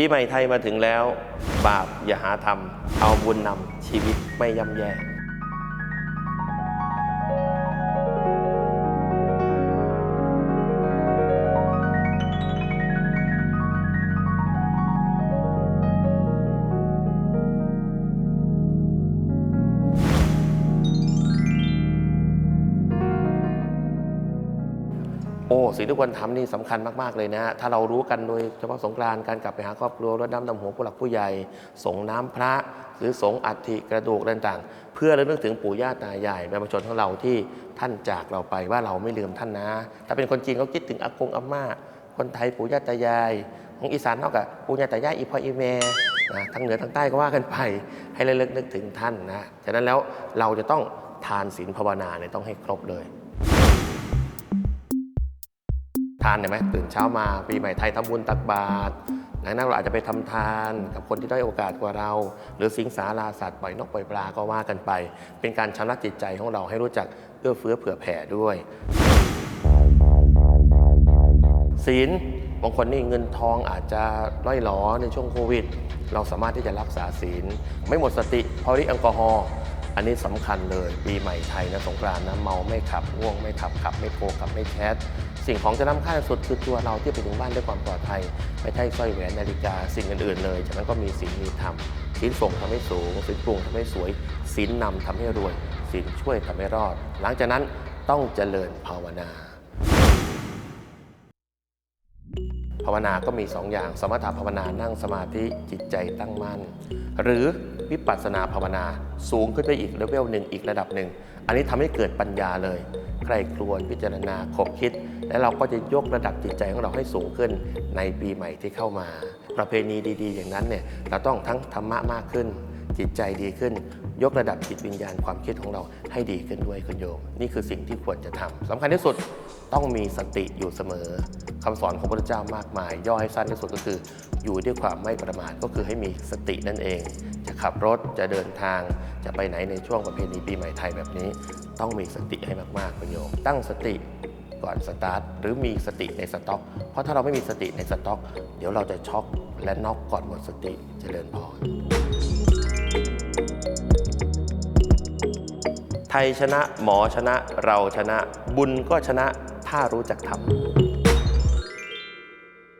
ปีใหม่ไทยมาถึงแล้ว บาปอย่าหาทำเอาบุญนำชีวิตไม่ย่ำแย่ โอ้สิ่งที่ควรทำนี่สำคัญมาก ๆ เลยนะฮะถ้าเรารู้กันโดยเฉพาะสงกรานต์การกลับไปหาครอบครัวรดน้ำดำหัวผู้หลักผู้ใหญ่สงน้ำพระ หรือสงอัฐิกระดูกต่างๆ เพื่อระลึกถึงปู่ย่าตายายบรรพชนของเราที่ท่านจากเราไปว่าเราไม่ลืมท่านนะ ถ้าเป็นคนจีนเขาคิดถึงอากงอาม่า คนไทยปู่ย่าตายาย ของอีสานนอกจากปู่ย่าตายายอีพ่ออีแม่นะทั้งเหนือทั้งใต้ก็ว่ากันไปให้ระลึกนึกถึงท่านนะฉะนั้นแล้วเราจะต้องทานศีลภาวนาเนี่ยต้องให้ครบเลย ทานเห็นไหมตื่นเช้ามาปีใหม่ไทยทำบุญตักบาตรหลังนั้นเราอาจจะไปทำทานกับคนที่ได้โอกาสกว่าเรา หรือสิงสาราสัตว์ปล่อยนกปล่อยปลาก็ว่ากันไป เป็นการชำระจิตใจของเราให้รู้จักเอื้อเฟื้อเผื่อแผ่ด้วยศีลบางคนนี่เงินทองอาจจะร่อยหลอในช่วงโควิด เราสามารถที่จะรักษาศีล ไม่หมดสติเพราะฤทธิ์แอลกอฮอล์อันนี้สำคัญเลยปีใหม่ไทยนะสงกรานต์นะเมาไม่ขับง่วงไม่ขับขับไม่โทรขับไม่แชท สิ่งของจะนำค่าสุดคือตัวเราที่ไปถึงบ้านด้วยความปลอดภัยไม่ใช่สร้อยแหวนนาฬิกาสิ่งอื่นๆเลยจากนั้นก็มีศีลมีธรรมศีลส่งทำให้สูงศีลปรุงทำให้สวยศีลนำทำให้รวยศีลช่วยทำให้รอด หลังจากนั้นต้องเจริญภาวนาภาวนาก็มี2ออย่าง สมถภาวนานั่งสมาธิจิตใจตั้งมั่น หรือวิปัสสนาภาวนาสูงขึ้นไปอีกเลเวลหนึ่งอีกระดับหนึ่ง อันนี้ทำให้เกิดปัญญาเลย ใครครวญพิจารณาขบคิด และเราก็จะยกระดับจิตใจของเราให้สูงขึ้นในปีใหม่ที่เข้ามา ประเพณีดีๆ อย่างนั้นเนี่ยเราต้องทั้งธรรมะมากขึ้น จิตใจดีขึ้น ยกระดับจิตวิญญาณความคิดของเราให้ดีขึ้นด้วยคุณโยม นี่คือสิ่งที่ควรจะทำสำคัญที่สุดต้องมีสติอยู่เสมอคำสอนของพระเจ้ามากมาย ย่อให้สั้นที่สุดก็คือ อยู่ด้วยความไม่ประมาทก็คือให้มีสตินั่นเอง จะขับรถจะเดินทางจะไปไหนในช่วงประเพณีปีใหม่ไทยแบบนี้ ต้องมีสติให้มากๆคุณโยม ตั้งสติก่อนสตาร์ทหรือมีสติในสต็อก เพราะถ้าเราไม่มีสติในสต็อก เดี๋ยวเราจะช็อกและน็อกก่อนหมดสติเจริญพรไทยชนะหมอชนะเราชนะ บุญก็ชนะถ้ารู้จักทำ